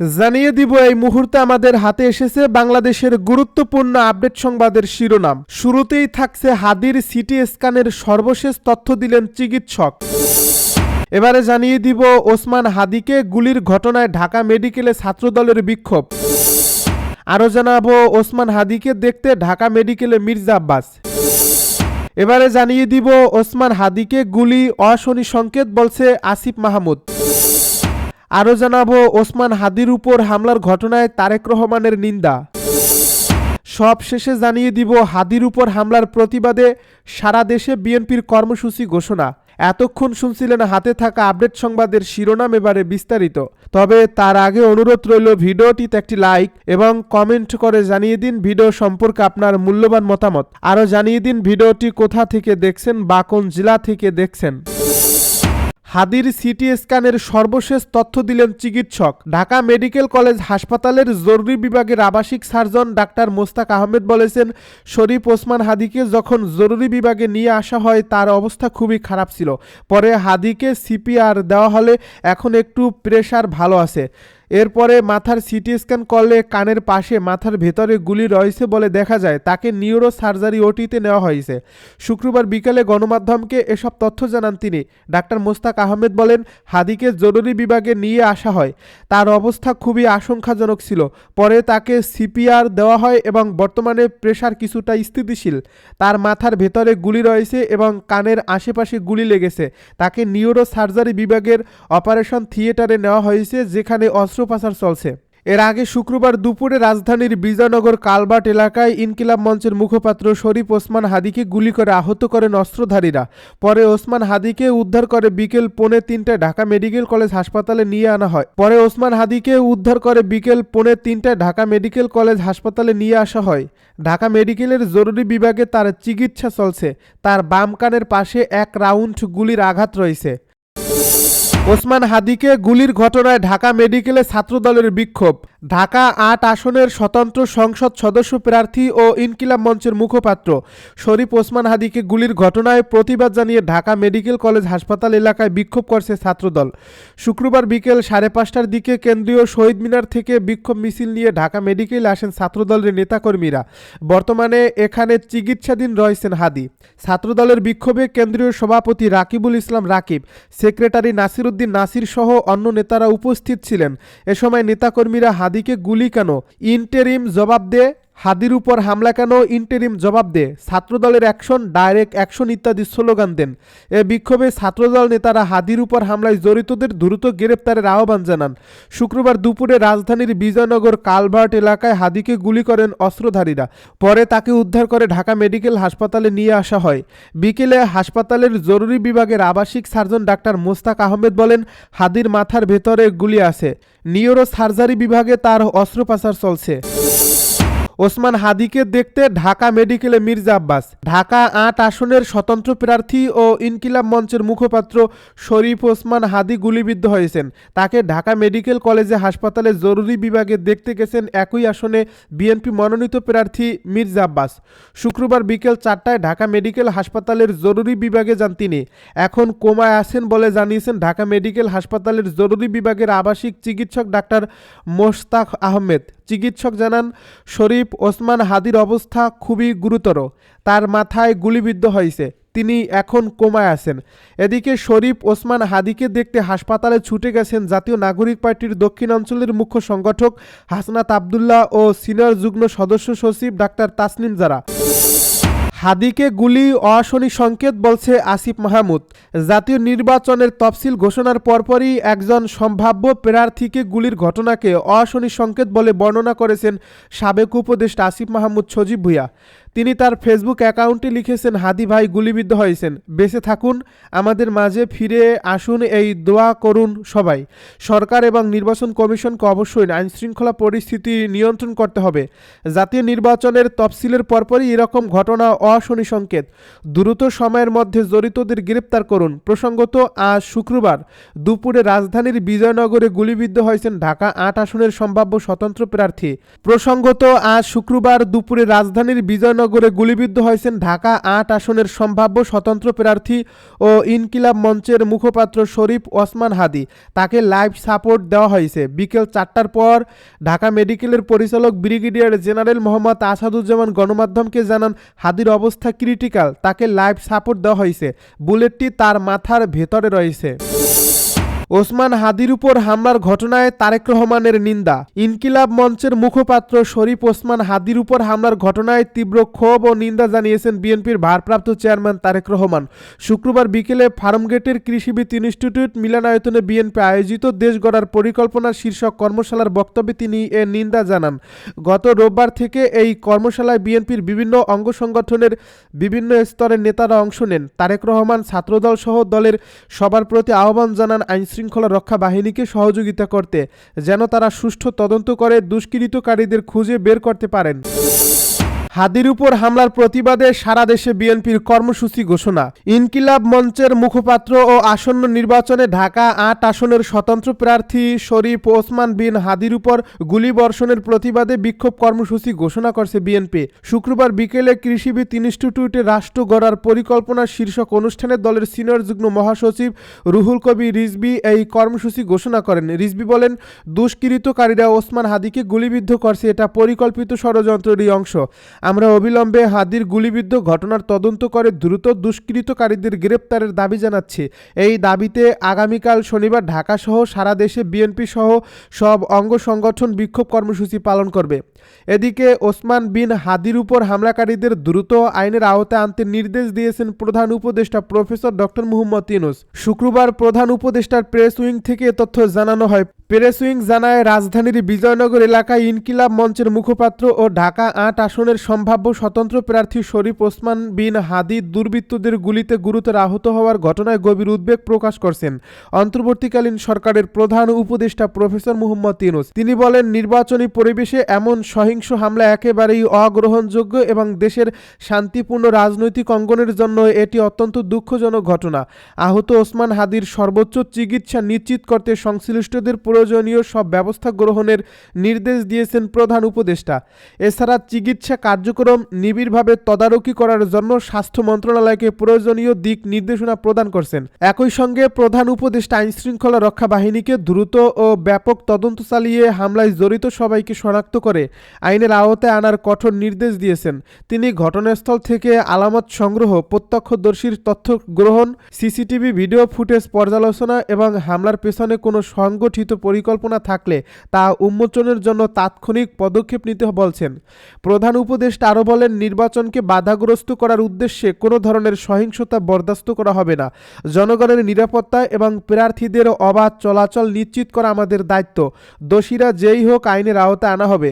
জানিয়ে দিব, এই মুহূর্তে আমাদের হাতে এসেছে বাংলাদেশের গুরুত্বপূর্ণ আপডেট সংবাদের শিরোনাম। শুরুতেই থাকছে হাদির সিটি স্ক্যানের সর্বশেষ তথ্য দিলেন চিকিৎসক। এবারে জানিয়ে দিব, ওসমান হাদিকে গুলির ঘটনায় ঢাকা মেডিকেলে ছাত্রদলের বিক্ষোভ। আরও জানাব, ওসমান হাদিকে দেখতে ঢাকা মেডিকেলে মির্জা আব্বাস। এবারে জানিয়ে দিব, ওসমান হাদিকে গুলি, অশনি সংকেত বলছে আসিফ মাহমুদ। আরও জানাব, ওসমান হাদির উপর হামলার ঘটনায় তারেক রহমানের নিন্দা। সব শেষে জানিয়ে দিব, হাদির উপর হামলার প্রতিবাদে সারা দেশে বিএনপির কর্মসূচি ঘোষণা। এতক্ষণ শুনছিলেন হাতে থাকা আপডেট সংবাদের শিরোনাম এবারে বিস্তারিত। তবে তার আগে অনুরোধ রইল ভিডিওটিতে একটি লাইক এবং কমেন্ট করে জানিয়ে দিন ভিডিও সম্পর্কে আপনার মূল্যবান মতামত। আরও জানিয়ে দিন ভিডিওটি কোথা থেকে দেখছেন বা কোন জেলা থেকে দেখছেন। হাদির সিটি স্ক্যানের সর্বশেষ তথ্য দিলেন চিকিৎসক। ঢাকা মেডিকেল কলেজ হাসপাতালের জরুরি বিভাগের আবাসিক সার্জন ডাক্তার মোস্তাক আহমেদ বলেছেন, শরীফ ওসমান হাদিকে যখন জরুরি বিভাগে নিয়ে আসা হয়, তার অবস্থা খুবই খারাপ ছিল। পরে হাদিকে সিপিআর দেওয়া হলে এখন একটু প্রেশার ভালো আছে। এরপরে মাথার সিটি স্ক্যান করলে কানের পাশে মাথার ভেতরে গুলি রয়েছে বলে দেখা যায়। তাকে নিউরো সার্জারি ওটিতে নেওয়া হয়েছে। শুক্রবার বিকালে গণমাধ্যমকে এসব তথ্য জানান তিনি। ডাক্তার মোস্তাক আহমেদ বলেন, হাদিকে জরুরি বিভাগে নিয়ে আসা হয়। তার অবস্থা খুবই আশঙ্কাজনক ছিল। পরে তাকে সিপিআর দেওয়া হয় এবং বর্তমানে প্রেশার কিছুটা স্থিতিশীল। তার মাথার ভেতরে গুলি রয়েছে এবং কানের আশেপাশে গুলি লেগেছে। তাকে নিউরো সার্জারি বিভাগের অপারেশন থিয়েটারে নেওয়া হয়েছে, যেখানে অস্ত্রোপচার চলছে। এর আগে শুক্রবার দুপুরে রাজধানীর বিজয়নগর কালবাট এলাকায় ইনকিলাব মঞ্চের মুখপাত্র শরীফ ওসমান হাদিকে গুলি করে আহত করেন অস্ত্রধারীরা। পরে ওসমান হাদিকে উদ্ধার করে বিকেল পৌনে তিনটায় ঢাকা মেডিকেল কলেজ হাসপাতালে নিয়ে আনা হয়। পরে ওসমান হাদিকে উদ্ধার করে বিকেল পৌনে তিনটায় ঢাকা মেডিকেল কলেজ হাসপাতালে নিয়ে আসা হয়। ঢাকা মেডিকেলের জরুরি বিভাগে তার চিকিৎসা চলছে। তার বাম কানের পাশে এক রাউন্ড গুলির আঘাত রয়েছে। ওসমান হাদিকে গুলির ঘটনায় ঢাকা মেডিকেলে ছাত্রদলের বিক্ষোভ। ঢাকা আট আসনের স্বতন্ত্র সংসদ সদস্য প্রার্থী ও ইনকিলাব মঞ্চের মুখপাত্র। শরীফ ওসমান হাদিকে গুলির ঘটনায় প্রতিবাদ জানিয়ে ঢাকা মেডিকেল কলেজ হাসপাতাল এলাকায় বিক্ষোভ করছে ছাত্রদল। শুক্রবার বিকেল সাড়ে পাঁচটার দিকে কেন্দ্রীয় শহীদ মিনার থেকে বিক্ষোভ মিছিল নিয়ে ঢাকা মেডিকেলে আসেন ছাত্রদলের নেতাকর্মীরা। বর্তমানে এখানে চিকিৎসাধীন রয়েছেন হাদি। ছাত্রদলের বিক্ষোভে কেন্দ্রীয় সভাপতি রাকিবুল ইসলাম রাকিব, সেক্রেটারি নাসির উদ্দিন নাসির সহ অন্য নেতারা উপস্থিত ছিলেন। এ সময় নেতাকর্মীরা হাদিকে গুলি কেন? ইন্টেরিম জবাব দে। হাদির উপর হামলা কেন ইন্টেরিম জবাব দে। ছাত্রদলের অ্যাকশন, ডাইরেক্ট অ্যাকশন ইত্যাদি স্লোগান দেন। এ বিক্ষোভে ছাত্রদল নেতারা হাদির উপর হামলায় জড়িতদের দ্রুত গ্রেপ্তারের আহ্বান জানান। শুক্রবার দুপুরে রাজধানীর বিজয়নগর কালভার্ট এলাকায় হাদিকে গুলি করেন অস্ত্রধারীরা। পরে তাকে উদ্ধার করে ঢাকা মেডিকেল হাসপাতালে নিয়ে আসা হয়। বিকেলে হাসপাতালের জরুরি বিভাগের আবাসিক সার্জন ডাক্তার মোস্তাক আহমেদ বলেন, হাদির মাথার ভেতরে গুলি আছে। নিউরো সার্জারি বিভাগে তার অস্ত্রোপচার চলছে। ওসমান হাদিকে দেখতে ঢাকা মেডিকেলে মির্জা আব্বাস। ঢাকা আট আসনের স্বতন্ত্র প্রার্থী ও ইনকিলাব মঞ্চের মুখপাত্র শরীফ ওসমান হাদি গুলিবিদ্ধ হয়েছেন। তাকে ঢাকা মেডিকেল কলেজে হাসপাতালে জরুরি বিভাগে দেখতে গেছেন একই আসনে বিএনপি মনোনীত প্রার্থী মির্জা আব্বাস। শুক্রবার বিকেল চারটায় ঢাকা মেডিকেল হাসপাতালের জরুরি বিভাগে যান তিনি। এখন কোমায় আছেন বলে জানিয়েছেন ঢাকা মেডিকেল হাসপাতালের জরুরি বিভাগের আবাসিক চিকিৎসক ডাক্তার মোশতাক আহমেদ। চিকিৎসক জানান, শরীফ ওসমান হাদির অবস্থা খুবই গুরুতর। তার মাথায় গুলিবিদ্ধ হয়েছে। তিনি এখন কোমায় আছেন। এদিকে শরীফ ওসমান হাদিকে দেখতে হাসপাতালে ছুটে গেছেন জাতীয় নাগরিক পার্টির দক্ষিণাঞ্চলের মুখ্য সংগঠক হাসনাত আবদুল্লাহ ও সিনিয়র যুগ্ম সদস্য সচিব ডাক্তার তাসনিম জারা। হাদিকে গুলি অশনি সংকেত বলছে আসিফ মাহমুদ। জাতীয় নির্বাচনের তফসিল ঘোষণার পরপরই একজন সম্ভাব্য প্রার্থীকে গুলির ঘটনাকে অশনি সংকেত বলে বর্ণনা করেছেন সাবেক উপদেষ্টা আসিফ মাহমুদ সজীব ভুইয়া। তিনি তার ফেসবুক অ্যাকাউন্টে লিখেছেন, হাদি ভাই গুলিবিদ্ধ হয়েছেন। বেঁচে থাকুন, আমাদের মাঝে ফিরে আসুন, এই দোয়া করুন সবাই। সরকার এবং নির্বাচন কমিশনকে অবশ্যই আইন শৃঙ্খলা পরিস্থিতি নিয়ন্ত্রণ করতে হবে। জাতীয় নির্বাচনের তফসিলের পরপরই এরকম ঘটনা অশনি সংকেত। দ্রুত সময়ের মধ্যে জড়িতদের গ্রেপ্তার করুন। প্রসঙ্গত, আজ শুক্রবার দুপুরে রাজধানীর বিজয়নগরে গুলিবিদ্ধ হয়েছেন ঢাকা আট আসনের সম্ভাব্য স্বতন্ত্র প্রার্থী। প্রসঙ্গত, আজ শুক্রবার দুপুরে রাজধানীর বিজয়নগর বিজয়নগরে গুলিবিদ্ধ হয়েছেন ঢাকা আট আসনের সম্ভাব্য স্বতন্ত্র প্রার্থী ও ইনকিলাব মঞ্চের মুখপাত্র শরীফ ওসমান হাদি। তাকে লাইভ সাপোর্ট দেওয়া হয়েছে। বিকেল চারটার পর ঢাকা মেডিকেলের পরিচালক ব্রিগেডিয়ার জেনারেল মোহাম্মদ আসাদুজ্জামান গণমাধ্যমকে জানান, হাদির অবস্থা ক্রিটিক্যাল, তাকে লাইভ সাপোর্ট দেওয়া হয়েছে। বুলেটটি তার মাথার ভেতরে রয়েছে। ওসমান হাদির উপর হামলার ঘটনায় তারেক রহমানের নিন্দা। ইনকিলাব মঞ্চের মুখপাত্র শরীফ ওসমান হাদির উপর হামলার ঘটনায় তীব্র ক্ষোভ ও নিন্দা জানিয়েছেন বিএনপির ভারপ্রাপ্ত চেয়ারম্যান তারেক রহমান। শুক্রবার বিকেলে ফার্মগেটের কৃষিবিদ ইনস্টিটিউট মিলনায়তনে বিএনপি আয়োজিত দেশ গড়ার পরিকল্পনা শীর্ষক কর্মশালার বক্তব্যে তিনি এ নিন্দা জানান। গত রোববার থেকে এই কর্মশালায় বিএনপির বিভিন্ন অঙ্গ সংগঠনের বিভিন্ন স্তরের নেতারা অংশ নেন। তারেক রহমান ছাত্রদল সহ দলের সবার প্রতি আহ্বান জানান আইনশৃঙ্খলা রক্ষা বাহিনীকে সহযোগিতা করতে, যেন তারা সুষ্ঠু তদন্ত করে দুষ্কৃতকারীদের খুঁজে বের করতে পারেন। হাদির উপর হামলার প্রতিবাদে সারা দেশে বিএনপির কর্মসূচি ঘোষণা। ইনকিলাব মঞ্চের মুখপাত্র ও আসন্ন নির্বাচনে ঢাকা আট আসনের স্বতন্ত্র প্রার্থী শরীফ ওসমান বিন হাদির উপর গুলিবর্ষণের প্রতিবাদে বিক্ষোভ কর্মসূচি ঘোষণা করছে বিএনপি। শুক্রবার বিকেলে কৃষিবিদ ইনস্টিটিউটে রাষ্ট্র গড়ার পরিকল্পনা শীর্ষক অনুষ্ঠানে দলের সিনিয়র যুগ্ম মহাসচিব রুহুল কবি রিজবি এই কর্মসূচি ঘোষণা করেন। রিজবি বলেন, দুষ্কৃতকারীরা ওসমান হাদিকে গুলিবিদ্ধ করছে, এটা পরিকল্পিত ষড়যন্ত্রেরই অংশ। আমরা অবিলম্বে হাদির গুলিবিদ্ধ ঘটনার তদন্ত করে দ্রুত দুষ্কৃতকারীদের গ্রেপ্তারের দাবি জানাচ্ছি। এই দাবিতে আগামীকাল শনিবার ঢাকা সহ সারা দেশে বিএনপি সহ সব অঙ্গ সংগঠন বিক্ষোভ কর্মসূচি পালন করবে। এদিকে ওসমান বিন হাদির উপর হামলাকারীদের দ্রুত আইনের আওতায় আনতে নির্দেশ দিয়েছেন প্রধান উপদেষ্টা প্রফেসর ডক্টর মুহম্মদ ইউনুস। শুক্রবার প্রধান উপদেষ্টার প্রেস উইং থেকে তথ্য জানানো হয়। প্রেস উইং জানায়, রাজধানীর বিজয়নগর এলাকায় ইনকিলাব মঞ্চের মুখপাত্র ও ঢাকা আট আসনের সম্ভাব্য স্বতন্ত্র প্রার্থী শরীফ ওসমান বিন হাদি দুর্বৃত্তদের গুলিতে গুরুতর আহত হওয়ার ঘটনায় গভীর উদ্বেগ প্রকাশ করছেন অন্তর্বর্তীকালীন সরকারের প্রধান উপদেষ্টা প্রফেসর মুহম্মদ ইউনুস। তিনি বলেন, নির্বাচনী পরিবেশে এমন সহিংস হামলা একেবারেই অগ্রহণযোগ্য এবং দেশের শান্তিপূর্ণ রাজনৈতিক অঙ্গনের জন্য এটি অত্যন্ত দুঃখজনক ঘটনা। আহত ওসমান হাদির সর্বোচ্চ চিকিৎসা নিশ্চিত করতে সংশ্লিষ্টদের প্রয়োজনীয় সব ব্যবস্থা গ্রহণের নির্দেশ দিয়েছেন প্রধান উপদেষ্টা। এছাড়া চিকিৎসা কার্যক্রম নিবিড়ভাবে তদারকি করার জন্য স্বাস্থ্য মন্ত্রণালয়কে প্রয়োজনীয় দিক নির্দেশনা প্রদান করছেন। একই সঙ্গে প্রধান উপদেষ্টা আইনশৃঙ্খলা রক্ষা বাহিনীকে দ্রুত ও ব্যাপক তদন্ত চালিয়ে হামলায় জড়িত সবাইকে শনাক্ত করে আইনের আওতায় আনার কঠোর নির্দেশ দিয়েছেন। তিনি ঘটনাস্থল থেকে আলামত সংগ্রহ, প্রত্যক্ষদর্শীর তথ্য গ্রহণ, সিসিটিভি ভিডিও ফুটেজ পর্যালোচনা এবং হামলার পেছনে কোনো সংগঠিত পরিকল্পনা থাকলে তা উন্মোচনের জন্য তাৎক্ষণিক পদক্ষেপ নিতে বলছেন। প্রধান উপদেষ্টা আরও বলেন, নির্বাচনকে বাধাগ্রস্ত করার উদ্দেশ্যে কোনো ধরনের সহিংসতা বরদাস্ত করা হবে না। জনগণের নিরাপত্তা এবং প্রার্থীদের অবাধ চলাচল নিশ্চিত করা আমাদের দায়িত্ব। দোষীরা যেই হোক আইনের আওতায় আনা হবে।